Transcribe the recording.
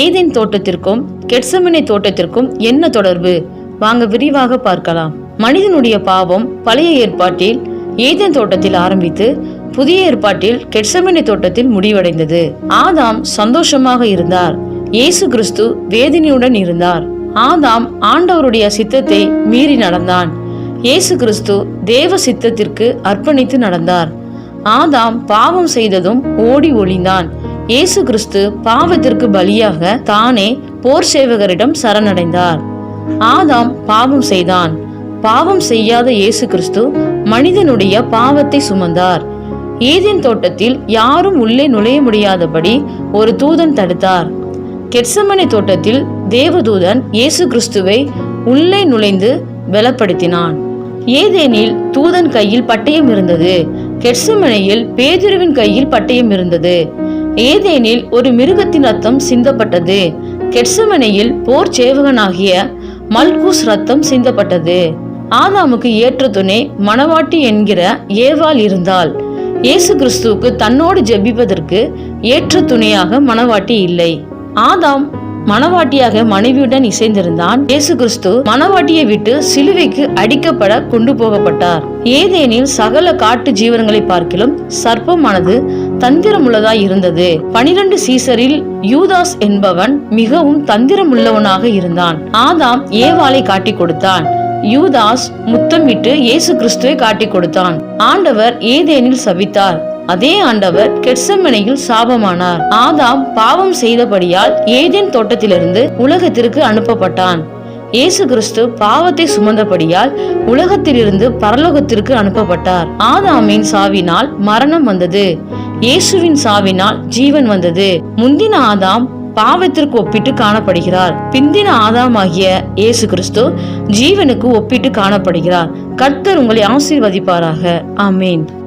Eden தோட்டத்திற்கும் கெட்சமனை தோட்டத்திற்கும் என்ன தொடர்பு? வாங்க விரிவாக பார்க்கலாம். மனிதனுடைய பாவம் பழைய ஏற்பாட்டில் ஏதேன் தோட்டத்தில் ஆரம்பித்து புதிய ஏற்பாட்டில் கெட்சமனை தோட்டத்தில் முடிவடைந்தது. ஆதாம் சந்தோஷமாக இருந்தார். இயேசு கிறிஸ்து வேதனையுடன் இருந்தார். ஆதாம் ஆண்டவருடைய சித்தத்தை மீறி நடந்தான். இயேசு கிறிஸ்து தேவ சித்தத்திற்கு அர்ப்பணித்து நடந்தார். ஆதாம் பாவம் செய்ததும் ஓடி ஒளிந்தான். இயேசு கிறிஸ்து பாவத்திற்கு பலியாக தானே போர் சேவகரிடம் சரணடைந்தார். ஆதாம் பாவம் செய்தான். பாவம் செய்யாத இயேசு கிறிஸ்து மனிதனுடைய பாவத்தை சுமந்தார். ஏதேன் தோட்டத்தில் யாரும் உள்ளே நுழைய முடியாதபடி ஒரு தூதன் தடுத்தார். கெட்சமனை தோட்டத்தில் தேவதூதன் இயேசு கிறிஸ்துவை உள்ளே நுழைந்து பலப்படுத்தினான். ஏதேனில் தூதன் கையில் பட்டயம் இருந்தது. கெட்சமனையில் பேதுருவின் கையில் பட்டயம் இருந்தது. ஏதேனில் ஒரு மிருகத்தின் ரத்தம் சிந்தப்பட்டது. கெட்சமனையில் போர் சேவகனாகிய மல்கூஸ் ரத்தம் சிந்தப்பட்டது. ஆதாமுக்கு ஏற்ற துணை மணவாட்டி என்கிற ஏவாள் இருந்தால் இயேசு கிறிஸ்துவுக்கு தன்னோடு ஜெபிப்பதற்கு ஏற்ற துணையாக மணவாட்டி இல்லை. ஆதாம் மணவாட்டியாக மனைவியுடன் இசைந்திருந்தான் இயேசு கிறிஸ்து. மணவாட்டியை விட்டு சிலுவைக்கு அடிக்கப்பட கொண்டு போகப்பட்டார். ஏதேனில் சகல காட்டு ஜீவனங்களை பார்க்கிலும் சர்ப்பமானது தந்திரமுள்ளதாய் இருந்தது. பனிரெண்டு சீசரில் யூதாஸ் என்பவன் மிகவும் தந்திரமுள்ளவனாக இருந்தான். ஆதாம் ஏவாளை காட்டிக் கொடுத்தான். யூதாஸ் முத்தமிட்டு இயேசு கிறிஸ்துவை காட்டிக் கொடுத்தான். ஆண்டவர் ஏதேனில் சபித்தார். அதே ஆண்டவர் கெட்சமனையில் சாபமானார். ஆதாம் பாவம் செய்தபடியால் ஏதேன் தோட்டத்திலிருந்து உலகத்திற்கு அனுப்பப்பட்டான். இயேசு கிறிஸ்து பாவத்தை சுமந்தபடியால் உலகத்திலிருந்து பரலோகத்திற்கு அனுப்பப்பட்டார். ஆதாமின் சாவினால் மரணம் வந்தது. இயேசுவின் சாவினால் ஜீவன் வந்தது. முந்தின ஆதாம் பாவத்திற்கு ஒப்பிட்டு காணப்படுகிறார். பிந்தின ஆகிய இயேசு கிறிஸ்து ஜீவனுக்கு ஒப்பிட்டு காணப்படுகிறார். கர்த்தர் உங்களை ஆசீர்வதிப்பாராக. ஆமேன்.